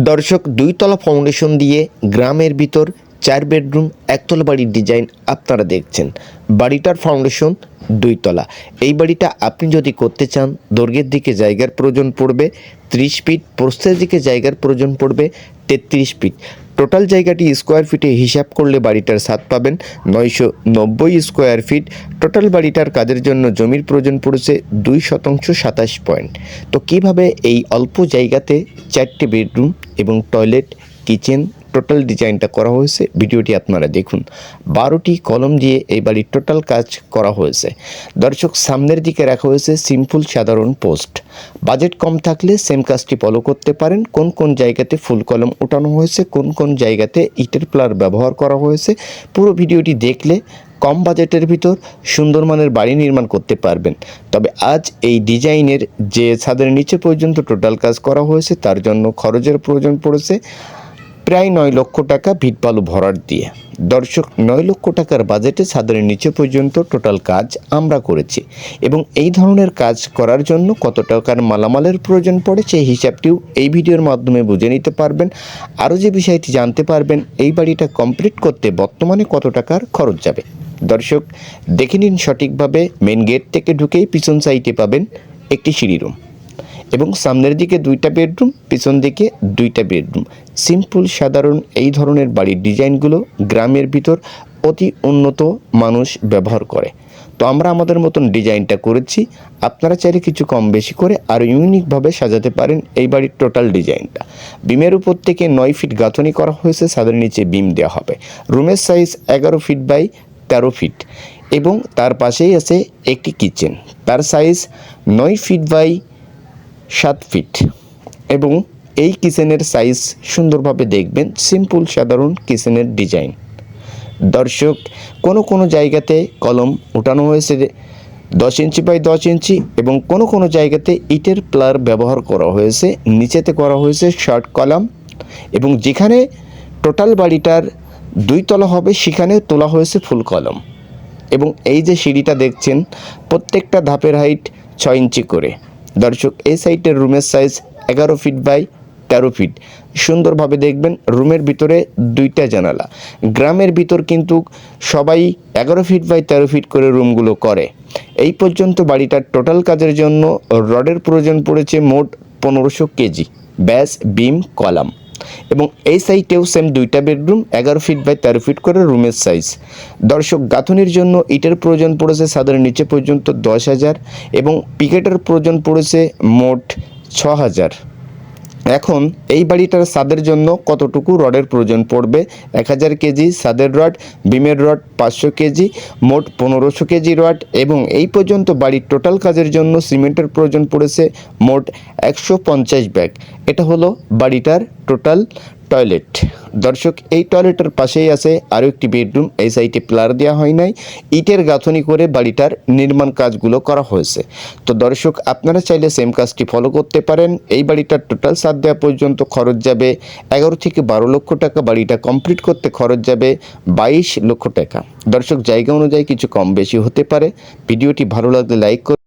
দর্শক দুইতলা ফাউন্ডেশন দিয়ে গ্রামের ভিতর চার বেডরুম একতলা বাড়ির ডিজাইন আপনারা দেখছেন। বাড়িটার ফাউন্ডেশন দুইতলা। এই বাড়িটা আপনি যদি করতে চান, দৈর্ঘ্যের দিকে জায়গার প্রয়োজন পড়বে, ত্রিশ ফিট প্রস্থের দিকে জায়গার প্রয়োজন পড়বে, তেত্রিশ ফিট টোটাল জায়গাটি স্কোয়ার ফিটে হিসাব করলে বাড়িটার স্বাদ পাবেন নয়শো নব্বই স্কোয়ার ফিট টোটাল বাড়িটার কাজের জন্য জমির প্রয়োজন পড়েছে দুই শতাংশ সাতাশ পয়েন্ট তো কীভাবে এই অল্প জায়গাতে চারটে বেডরুম এবং টয়লেট, কিচেন, টোটাল ডিজাইনটা করা হয়েছে। ভিডিওটি আপনারা দেখুন। বারোটি কলম দিয়ে এই বাড়ির টোটাল কাজ করা হয়েছে। দর্শক, সামনের দিকে রাখা হয়েছে সিম্পল সাধারণ পোস্ট। বাজেট কম থাকলে সেম কাজটি ফলো করতে পারেন। কোন কোন জায়গাতে ফুল কলম ওঠানো হয়েছে, কোন কোন জায়গাতে ইটের প্লার ব্যবহার করা হয়েছে, পুরো ভিডিওটি দেখলে কম বাজেটের ভিতর সুন্দর মানের বাড়ি নির্মাণ করতে পারবেন। তবে আজ এই ডিজাইনের যে ছাদের নিচে পর্যন্ত টোটাল কাজ করা হয়েছে, তার জন্য খরচের প্রয়োজন পড়েছে প্রায় নয় লক্ষ টাকা ভিট বালু ভরাট দিয়ে। দর্শক, নয় লক্ষ টাকার বাজেটে ছাদের নিচে পর্যন্ত টোটাল কাজ আমরা করেছি এবং এই ধরনের কাজ করার জন্য কত টাকার মালামালের প্রয়োজন পড়ে সেই হিসাবটিও এই ভিডিওর মাধ্যমে বুঝে নিতে পারবেন। আরও যে বিষয়টি জানতে পারবেন, এই বাড়িটা কমপ্লিট করতে বর্তমানে কত টাকার খরচ যাবে। দর্শক, দেখে নিন সঠিকভাবে মেন গেট থেকে ঢুকেই পিছন সাইডে পাবেন একটি সিঁড়ি রুম এবং সামনের দিকে দুইটা বেডরুম পিছন দিকে দুইটা বেডরুম সিম্পল সাধারণ এই ধরনের বাড়ির ডিজাইনগুলো গ্রামের ভিতর অতি উন্নত মানুষ ব্যবহার করে। তো আমরা আমাদের মতন ডিজাইনটা করেছি। আপনারা চাইলে কিছু কম বেশি করে আরও ইউনিকভাবে সাজাতে পারেন এই বাড়ির টোটাল ডিজাইনটা বিমের উপর থেকে নয় ফিট গাঁথনি করা হয়েছে সাদের নিচে বিম দেওয়া হবে। রুমের সাইজ এগারো ফিট বাই তেরো ফিট এবং তার পাশেই আছে একটি কিচেন তার সাইজ নয় ফিট বাই সাত ফিট এবং এই কিচেনের সাইজ সুন্দরভাবে দেখবেন সিম্পল সাধারণ কিচেনের ডিজাইন দর্শক, কোনো কোনো জায়গাতে কলম উঠানো হয়েছে দশ ইঞ্চি বাই দশ ইঞ্চি এবং কোনো কোনো জায়গাতে ইটের প্লার ব্যবহার করা হয়েছে। নিচেতে করা হয়েছে শর্ট কলাম এবং যেখানে টোটাল বাড়িটার দুই তলা হবে, সেখানেও তোলা হয়েছে ফুল কলম। এবং এই যে সিঁড়িটা দেখছেন, প্রত্যেকটা ধাপের হাইট ছয় ইঞ্চি করে। দর্শক, এই সাইটের রুমের সাইজ এগারো ফিট বাই তেরো ফিট সুন্দরভাবে দেখবেন, রুমের ভিতরে দুইটা জানালা। গ্রামের ভিতর কিন্তু সবাই এগারো ফিট বাই তেরো ফিট করে রুমগুলো করে। এই পর্যন্ত বাড়িটার টোটাল কাজের জন্য রডের প্রয়োজন পড়েছে মোট পনেরোশো কেজি। ব্যাস, বিম, কলাম। এবং এই সাইটেও সেম দুইটা বেডরুম এগারো ফিট বাই তেরো ফিট করে রুমের সাইজ দর্শক, গাঁথনির জন্য ইটের প্রয়োজন পড়েছে সাদের নিচে পর্যন্ত দশ হাজার এবং পিকেটের প্রয়োজন পড়েছে মোট ছ হাজার। এখন এই বাড়িটার সাদের জন্য কতটুকু রডের প্রয়োজন পড়বে? এক হাজার কেজি সাদের রড, বিমের রড পাঁচশো কেজি, মোট পনেরোশো কেজি রড এবং এই পর্যন্ত বাড়ির টোটাল কাজের জন্য সিমেন্টের প্রয়োজন পড়েছে মোট একশো পঞ্চাশ ব্যাগ। এটা হলো বাড়িটার টোটাল টয়লেট। দর্শক, এই টয়লেটের পাশেই আছে আরও একটি বেডরুম। এই সাইডে প্লার দেওয়া হয় নাই। ইটের গাঁথনি করে বাড়িটার নির্মাণ কাজগুলো করা হয়েছে। তো দর্শক, আপনারা চাইলে সেম কাজটি ফলো করতে পারেন। এই বাড়িটার টোটাল সাত দেওয়া পর্যন্ত খরচ যাবে এগারো থেকে বারো লক্ষ টাকা। বাড়িটা কমপ্লিট করতে খরচ যাবে বাইশ লক্ষ টাকা। দর্শক, জায়গা অনুযায়ী কিছু কম বেশি হতে পারে। ভিডিওটি ভালো লাগলে লাইক